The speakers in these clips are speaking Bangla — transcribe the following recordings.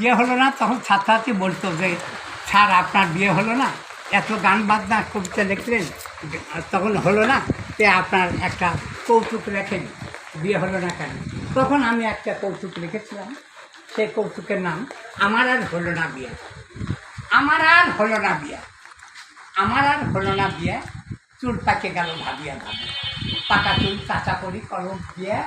বিয়ে হলো না, তখন ছাত্রছাত্রী বলতো যে, স্যার, আপনার বিয়ে হলো না। এত গান বাজনা কবিতা লিখলেন, তখন হলো না তে আপনার একটা কৌতুক লেখেন, বিয়ে হলো না কেন? তখন আমি একটা কৌতুক লিখেছিলাম, সেই কৌতুকের নাম, আমার আর হলো না বিয়ে। আমার আর হলো না বিয়ে। আমার আর হলো না বিয়ে। চুল পাকে গেল ভাবিয়া ভাবি। পাকা চুল কাঁচা করি, কলম দিয়ে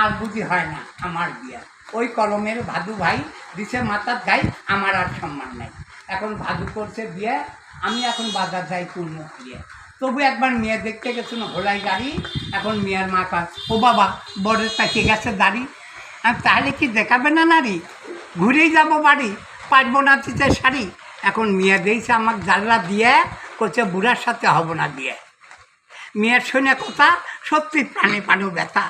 আর বুঝি হয় না আমার বিয়ে। ওই কলমের ভাদু ভাই দিছে মাথার গাই আমার আর সম্মান নাই। এখন ভাদু করছে বিয়ে, আমি এখন বাজার যাই পূর্ণ বিয়ে তবু একবার মেয়ে দেখতে গেছিল হোলাই গাড়ি, এখন মেয়ের মা কাজ ও বাবা, বরের পাকে গেছে দাড়ি। আর তাহলে কি দেখাবে না নারী? ঘুরেই যাব বাড়ি, পারব না দিতে শাড়ি। এখন মেয়ে দিয়েছে আমার জানলা দিয়ে করছে বুড়ার সাথে হব না বিয়ে। মেয়ের শুনে কথা, সত্যি প্রাণে প্রাণে ব্যথা।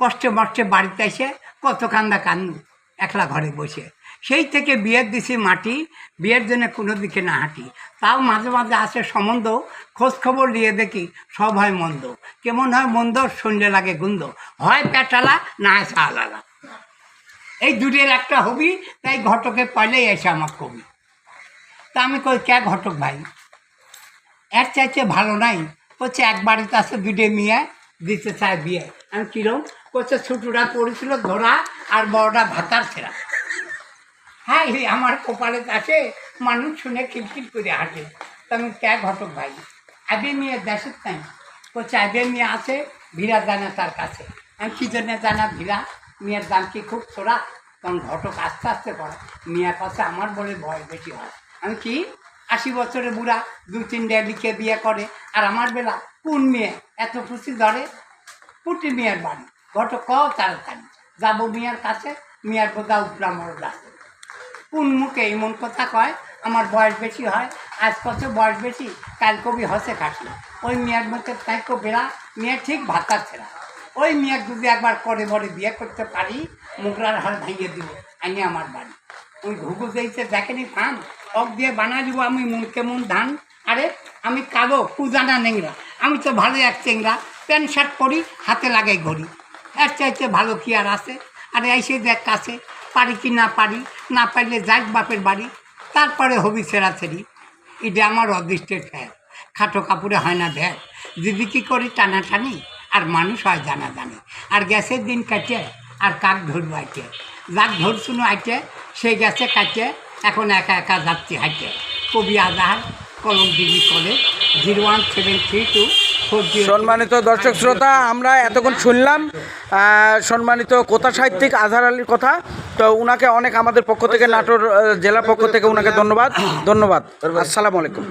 কষ্টে মষ্টে বাড়িতে এসে কত কান্দা কান্দু একলা ঘরে বসে। সেই থেকে বিয়ের দিছি মাটি, বিয়ের জন্য কোনো দিকে না হাঁটি। তাও মাঝে মাঝে আসে সম্বন্ধ, খোঁজ খবর নিয়ে দেখি সব হয় মন্দ। কেমন হয় মন্দ শুনলে লাগে গুন্দ। হয় পেটালা না হয় সালালা এই দুটের একটা হবি, তাই ঘটকে পাইলেই এসে আমার কবি। তা আমি কই, কে ঘটক ভাই? এর চাইতে ভালো নাই। হচ্ছে এক বাড়িতে আছে দুটে মেয়ে দিতে চায় বিয়ে। আমি কিরম? করছে ছোটরা পড়েছিল ধরা আর বড়টা ভাতার ছেঁড়া। হ্যাঁ এই আমার কপালে আছে মানুষ শুনে খিলখিল করে হাঁটে তা আমি কে ঘটক ভাই? আবে মেয়ে, দেশের তাই। বলছে আবে মেয়ে আছে, ভিড়া জানা তার কাছে। আমি কী জন্য জানা ভিড়া? মেয়ের দাম কি খুব ছোড়া? তখন ঘটক আস্তে আস্তে করে মেয়ের কাছে আমার বলে বয়স বেশি হয়। আমি কি? আশি বছরের বুড়া দু তিনটে লিখে বিয়ে করে, আর আমার বেলা কোন মেয়ে? এত খুশি ধরে পুটি মিয়ার বাড়ি। ক তাড়াতাড়ি যাব মিয়ার কাছে, মিয়ার উঠলাম ওর রাস্তা কোন মুখে এমন কথা কয়? আমার বয়স বেশি হয়। আজ কত বয়স বেশি? কাল কবি হসে কাটল ওই মেয়ের মধ্যে তাই বেড়া, মেয়ে ঠিক ভাতার ছেড়া। ওই মেয়ের যদি একবার করে বলে বিয়ে করতে পারি, মুগরার হাল ভেঙে দিব। আনি আমার বাড়ি। ওই ঘুঘু দিয়েছে দেখেনি ধান অক দিয়ে বানা দিব আমি মন কেমন ধান। আরে, আমি কালো কুজানা নেংরা। আমি তো ভালো এক চেংরা প্যান্ট শার্ট পরি, হাতে লাগাই ঘড়ি। এর চাইতে ভালো কি আর আছে? আরে এসে দেখ কাছে, পারি কি না পারি, না পারলে যাক বাপের বাড়ি, তারপরে হবি সেরি এটা আমার অদৃষ্টের ফ্যার খাটো কাপড়ে হয় না ভ্যার দিদি কী করি টানাটানি, আর মানুষ হয় জানা জানি আর গ্যাসের দিন কাটে, আর কাক ধরবো আইটে। যাক ধরছুনো আইটে, সেই গ্যাসে কাটে, এখন একা একা যাচ্ছি হাইটে। কবি Azahar Kalam degree college zero one seven three two সম্মানিত দর্শক শ্রোতা আমরা এতক্ষণ শুনলাম সম্মানিত কোথা সাহিত্যিক আজহার আলীর কথা। তো উনাকে অনেক আমাদের পক্ষ থেকে নাটোর জেলা পক্ষ থেকে উনাকে ধন্যবাদ। ধন্যবাদ। আসসালামু আলাইকুম।